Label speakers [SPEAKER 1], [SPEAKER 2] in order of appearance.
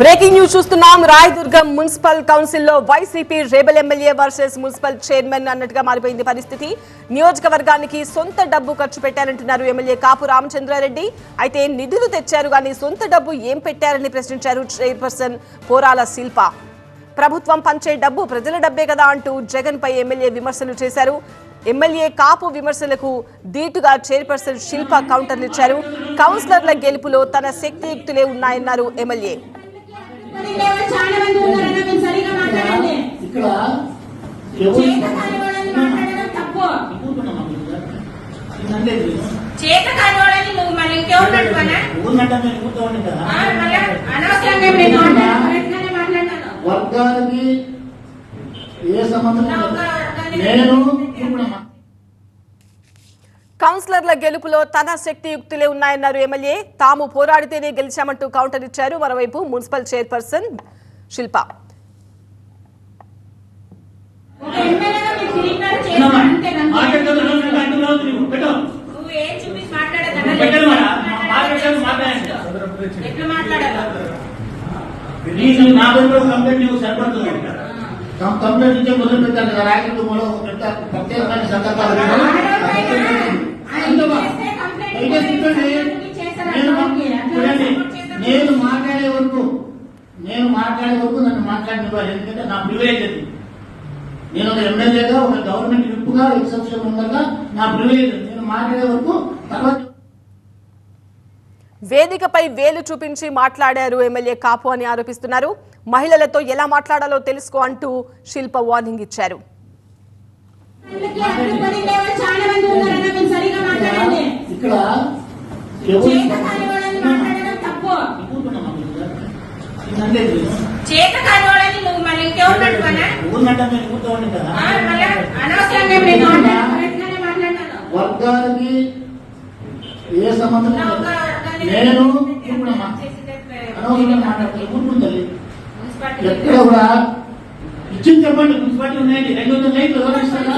[SPEAKER 1] Breaking news చూస్తున్నాం. Rayadurgam municipal కౌన్సిల్లో YCP rebel MLA versus municipal chairman అన్నట్టుగా మారిపోయింది పరిస్థితి. నియోజకవర్గానికి సొంత డబ్బు ఖర్చు పెట్టారంటున్నారు ఎమ్మెల్యే కాపు రామచంద్రారెడ్డి. అయితే నిధులు తెచ్చారు కానీ సొంత డబ్బు ఏం పెట్టారని ప్రశ్నించారు చైర్పర్సన్ పోరాల శిల్ప. ప్రభుత్వం పంచే డబ్బు ప్రజల డబ్బే కదా అంటూ జగన్ పై ఎమ్మెల్యే విమర్శలు చేశారు. ఎమ్మెల్యే కాపు విమర్శలకు ధీటుగా చైర్పర్సన్ శిల్ప కౌంటర్లు ఇచ్చారు కౌన్సిలర్ల గెలుపులో తన శక్తియుక్తులే ఉన్నాయన్నారు ఎమ్మెల్యే.
[SPEAKER 2] ఇక్కడ
[SPEAKER 3] చేత కాని వాళ్ళని మాట్లాడడం తప్పు
[SPEAKER 2] అనుకుంటున్నామా మీరు? ఇదంటే ఇది.
[SPEAKER 3] చేత కాని వాళ్ళని నువ్వు మళ్ళీ ఇంకెవరు పెట్టుకోనా అనవసరంగా నేను
[SPEAKER 2] వర్గానికి ఏ సంబంధం నేను?
[SPEAKER 1] కౌన్సిలర్ల గెలుపులో తన శక్తియుక్తులే ఉన్నాయన్నారు ఎమ్మెల్యే తాము పోరాడితేనే గెలిచామంటూ కౌంటర్ ఇచ్చారు మరోవైపు మున్సిపల్ చైర్పర్సన్ శిల్ప
[SPEAKER 3] తిరిగినారు
[SPEAKER 2] ఉన్నామా?
[SPEAKER 3] చేశారు అంతే కనుక.
[SPEAKER 2] మాట్లాడుతున్నా, నువ్వు అంటున్నావు, నువ్వు పెట్టు.
[SPEAKER 3] నువ్వు ఏం చూపించి మాట్లాడదన్నా
[SPEAKER 2] పెట్టండి మేడం. మాట్లాడేది మాట్లాడండి.
[SPEAKER 3] ఎట్లా మాట్లాడాలి
[SPEAKER 2] నీకు నా దగ్గర ఒక కంప్లైంట్ నీకు సరిపడుతుంది కం- కంప్లైంట్ ఇచ్చే మొదలు పెట్టాను కదా రాయకూడదు మొదలు పెట్టా ప్రత్యేకమైన సందర్భాలు
[SPEAKER 3] ఆయన చేస్తే కంప్లైంట్
[SPEAKER 2] దయచేసి చూడండి.
[SPEAKER 3] చేశారు
[SPEAKER 2] నేను మా-
[SPEAKER 3] ఓకే. అట్లా
[SPEAKER 2] చూడండి.
[SPEAKER 3] సపోర్ట్ చేశారు.
[SPEAKER 2] నేను మాట్లాడే వరకు నేను మాట్లాడే వరకు నన్ను మాట్లాడినివ్వాలి ఎందుకంటే నా ప్రివిలేజ్ అది. నేను ఒక ఎమ్మెల్యేగా ఒక గవర్నమెంట్ విప్పుగా ఎక్సెప్షన్ ఉండగా నా ప్రివిలేజ్ నేను మాట్లాడే వరకు తర్వాత
[SPEAKER 1] వేదికపై వేలు చూపించి మాట్లాడారు ఎమ్మెల్యే కాపు అని ఆరోపిస్తున్నారు. మహిళలతో ఎలా మాట్లాడాలో తెలుసుకో అంటూ శిల్ప వార్నింగ్ ఇచ్చారు.
[SPEAKER 3] వాళ్ళకి చేత కాని వాళ్ళని నువ్వు
[SPEAKER 2] ఊరినంటే మేము కూర్చోండి కదా.
[SPEAKER 3] ఆ, మళ్ళా అనవసరంగా నేను
[SPEAKER 2] వర్గానికి ఏ సంబంధం నేను? అనవసరంగా మాట్లాడుతున్నా. ఎక్కడ కూడా ఇచ్చింది చెప్పండి. మున్సిపాలిటీ ఉన్నాయండి. రెండు వందల లైట్లు ఎవరు ఇస్తారా?